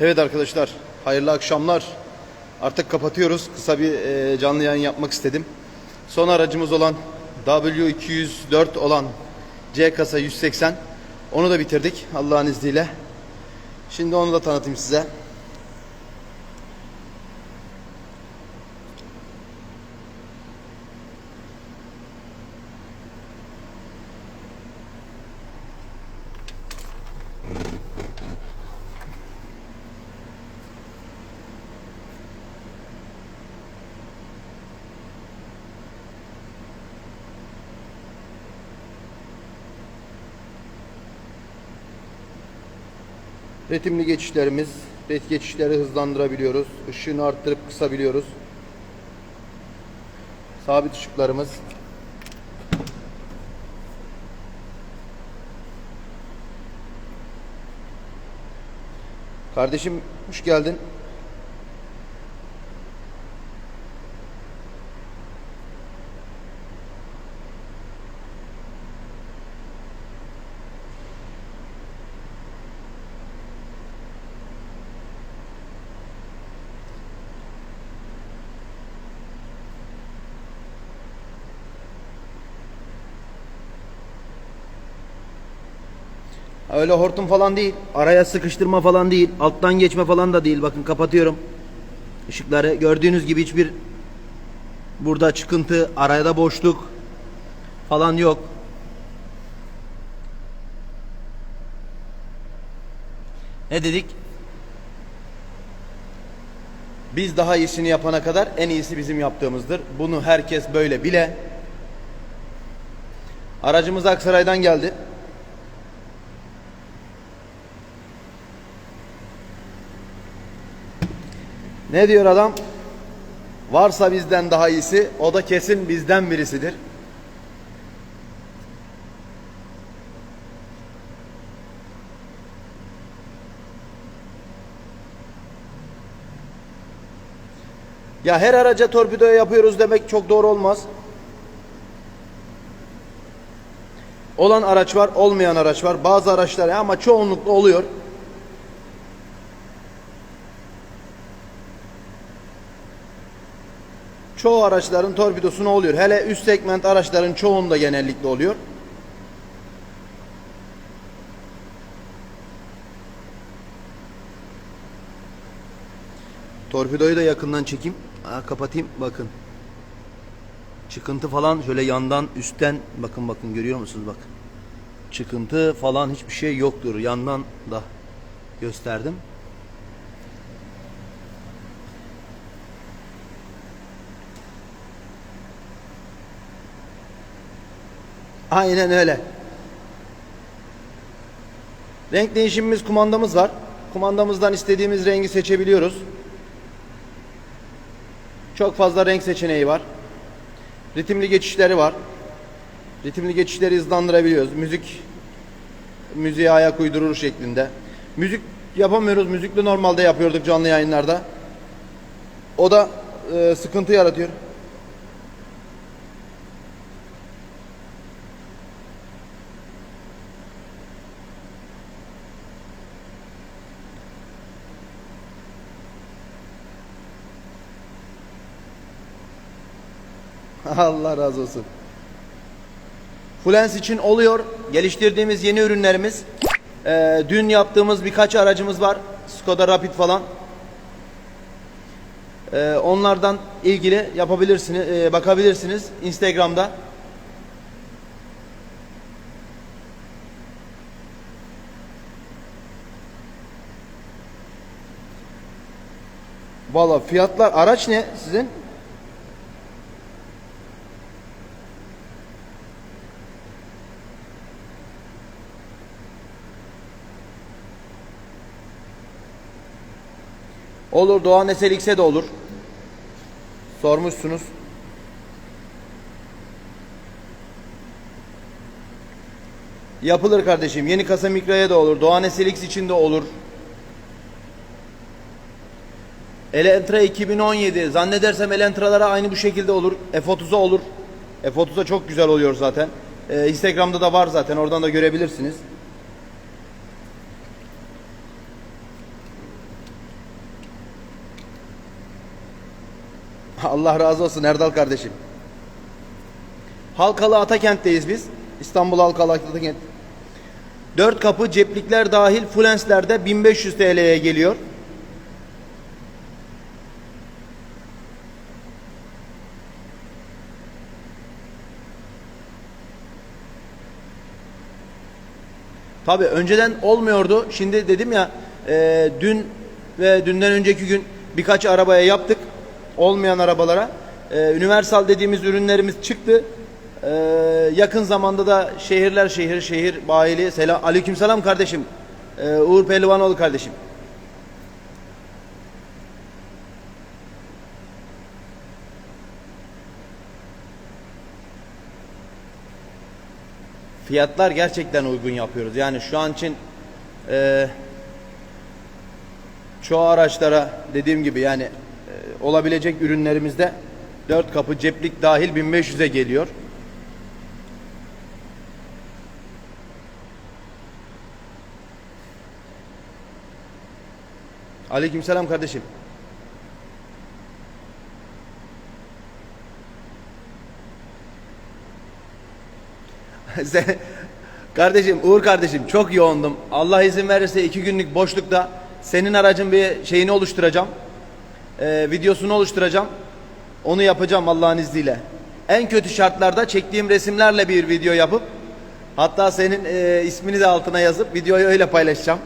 Evet arkadaşlar, hayırlı akşamlar. Artık kapatıyoruz. Kısa bir e, canlı yayın yapmak istedim. Son aracımız olan W204 olan C kasa 180. Onu da bitirdik Allah'ın izniyle. Şimdi onu da tanıtayım size. Ritimli geçişlerimiz, ret geçişleri hızlandırabiliyoruz. Işığını arttırıp kısabiliyoruz. Sabit ışıklarımız. Kardeşim hoş geldin. Öyle hortum falan değil. Araya sıkıştırma falan değil. Alttan geçme falan da değil. Bakın kapatıyorum. Işıkları gördüğünüz gibi hiçbir burada çıkıntı, arada boşluk falan yok. Ne dedik? Biz daha iyisini yapana kadar en iyisi bizim yaptığımızdır. Bunu herkes böyle bile. Aracımız Aksaray'dan geldi. Ne diyor adam? Varsa bizden daha iyisi, o da kesin bizden birisidir. Ya her araca torpidoya yapıyoruz demek çok doğru olmaz. Olan araç var, olmayan araç var. Bazı araçlar ama çoğunlukla oluyor. Çoğu araçların torpidosuna oluyor. Hele üst segment araçların çoğunda genellikle oluyor. Torpidoyu da yakından çekeyim. Aa, kapatayım bakın. Çıkıntı falan şöyle yandan üstten bakın bakın görüyor musunuz bak. Çıkıntı falan hiçbir şey yoktur. Yandan da gösterdim. Aynen öyle. Renk değişimimiz kumandamız var. Kumandamızdan istediğimiz rengi seçebiliyoruz. Çok fazla renk seçeneği var. Ritimli geçişleri var. Ritimli geçişleri hızlandırabiliyoruz. Müzik müziğe ayak uydurur şeklinde. Müzik yapamıyoruz. Müzikli normalde yapıyorduk canlı yayınlarda. O da e, sıkıntı yaratıyor. Allah razı olsun. Fulens için oluyor. Geliştirdiğimiz yeni ürünlerimiz. Ee, dün yaptığımız birkaç aracımız var. Skoda Rapid falan. Ee, onlardan ilgili yapabilirsiniz, e, bakabilirsiniz Instagram'da. Valla fiyatlar araç ne sizin? Olur Doğan SLX'e de olur. Sormuşsunuz. Yapılır kardeşim. Yeni kasa mikroya da olur. Doğan SLX için de olur. Elantra 2017. Zannedersem Elantra'lara aynı bu şekilde olur. F30'a olur. F30'a çok güzel oluyor zaten. Ee, Instagram'da da var zaten. Oradan da görebilirsiniz. Allah razı olsun Erdal kardeşim. Halkalı Atakent'teyiz biz. İstanbul Halkalı Atakent. 4 kapı ceplikler dahil Fulensler'de 1500 TL'ye geliyor. Tabii önceden olmuyordu. Şimdi dedim ya e, dün ve dünden önceki gün birkaç arabaya yaptık. Olmayan arabalara. E, Universal dediğimiz ürünlerimiz çıktı. E, yakın zamanda da şehirler şehir şehir bayili. Selam. Aleykümselam kardeşim. E, Uğur Pehlivanoğlu kardeşim. Fiyatlar gerçekten uygun yapıyoruz. Yani şu an için e, çoğu araçlara dediğim gibi yani olabilecek ürünlerimizde 4 kapı ceplik dahil 1500'e geliyor. Aleykümselam kardeşim. Kardeşim Uğur kardeşim çok yoğundum. Allah izin verirse iki günlük boşlukta senin aracın bir şeyini oluşturacağım. Ee, videosunu oluşturacağım. Onu yapacağım Allah'ın izniyle. En kötü şartlarda çektiğim resimlerle bir video yapıp hatta senin e, ismini de altına yazıp videoyu öyle paylaşacağım.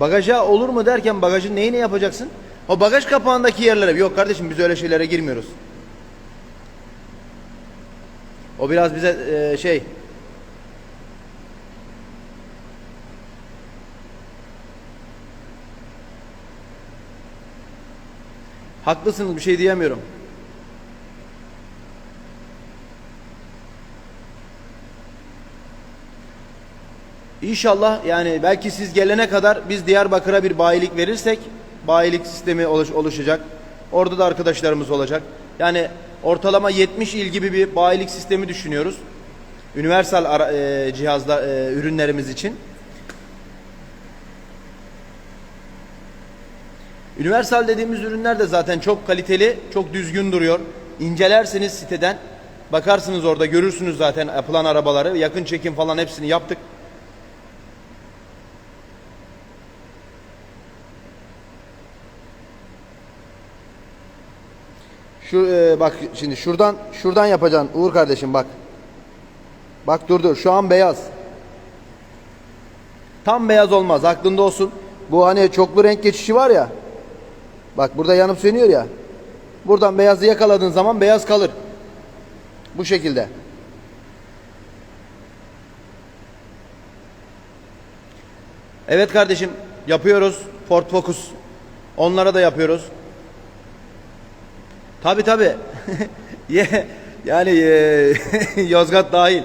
Bagaja olur mu derken bagajın neyini yapacaksın? O bagaj kapağındaki yerlere. Yok kardeşim biz öyle şeylere girmiyoruz. O biraz bize e, şey Haklısınız bir şey diyemiyorum. İnşallah yani belki siz gelene kadar biz Diyarbakır'a bir bayilik verirsek bayilik sistemi oluş- oluşacak. Orada da arkadaşlarımız olacak. Yani ortalama 70 il gibi bir bayilik sistemi düşünüyoruz. Universal ara, e, cihazla e, ürünlerimiz için. Universal dediğimiz ürünler de zaten çok kaliteli, çok düzgün duruyor. İncelersiniz siteden, bakarsınız orada görürsünüz zaten yapılan arabaları. Yakın çekim falan hepsini yaptık. Şu e, bak şimdi şuradan şuradan yapacaksın Uğur kardeşim bak. Bak dur dur şu an beyaz. Tam beyaz olmaz aklında olsun. Bu hani çoklu renk geçişi var ya. Bak burada yanıp sönüyor ya. Buradan beyazı yakaladığın zaman beyaz kalır. Bu şekilde. Evet kardeşim yapıyoruz. Ford Focus. Onlara da yapıyoruz. Tabi tabi. Yani e, Yozgat dahil.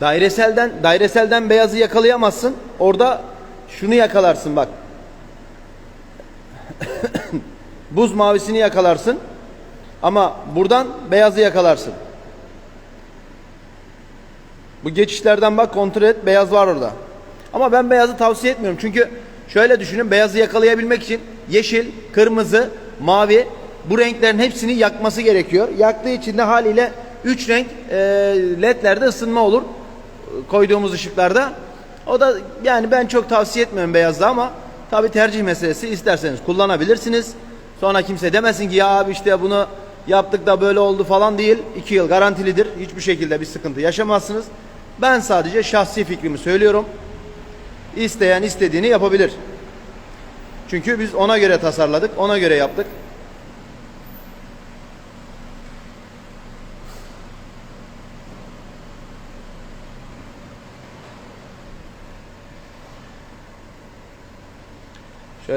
Daireselden daireselden beyazı yakalayamazsın. Orada şunu yakalarsın bak. Buz mavisini yakalarsın. Ama buradan beyazı yakalarsın. Bu geçişlerden bak kontrol et beyaz var orada. Ama ben beyazı tavsiye etmiyorum. Çünkü şöyle düşünün beyazı yakalayabilmek için yeşil, kırmızı, mavi bu renklerin hepsini yakması gerekiyor. Yaktığı için de haliyle 3 renk e, ledlerde ısınma olur koyduğumuz ışıklarda. O da yani ben çok tavsiye etmiyorum beyazda ama tabi tercih meselesi isterseniz kullanabilirsiniz. Sonra kimse demesin ki ya abi işte bunu yaptık da böyle oldu falan değil. 2 yıl garantilidir. Hiçbir şekilde bir sıkıntı yaşamazsınız. Ben sadece şahsi fikrimi söylüyorum. İsteyen istediğini yapabilir. Çünkü biz ona göre tasarladık, ona göre yaptık.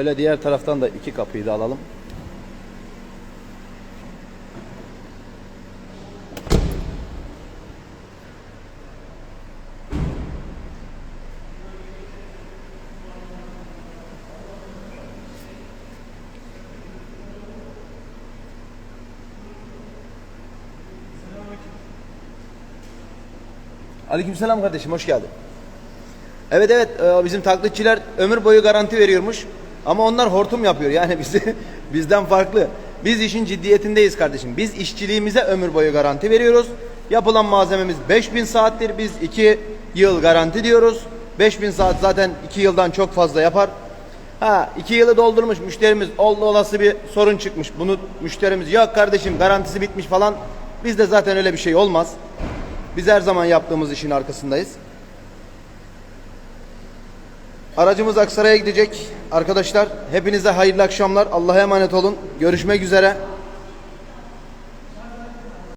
Şöyle diğer taraftan da iki kapıyı da alalım. Aleykümselam kardeşim hoş geldin. Evet evet e, bizim taklitçiler ömür boyu garanti veriyormuş. Ama onlar hortum yapıyor yani bizi bizden farklı. Biz işin ciddiyetindeyiz kardeşim. Biz işçiliğimize ömür boyu garanti veriyoruz. Yapılan malzememiz 5000 saattir. Biz 2 yıl garanti diyoruz. 5000 saat zaten 2 yıldan çok fazla yapar. Ha 2 yılı doldurmuş müşterimiz oldu olası bir sorun çıkmış. Bunu müşterimiz yok kardeşim garantisi bitmiş falan. Bizde zaten öyle bir şey olmaz. Biz her zaman yaptığımız işin arkasındayız. Aracımız Aksaray'a gidecek. Arkadaşlar hepinize hayırlı akşamlar. Allah'a emanet olun. Görüşmek üzere.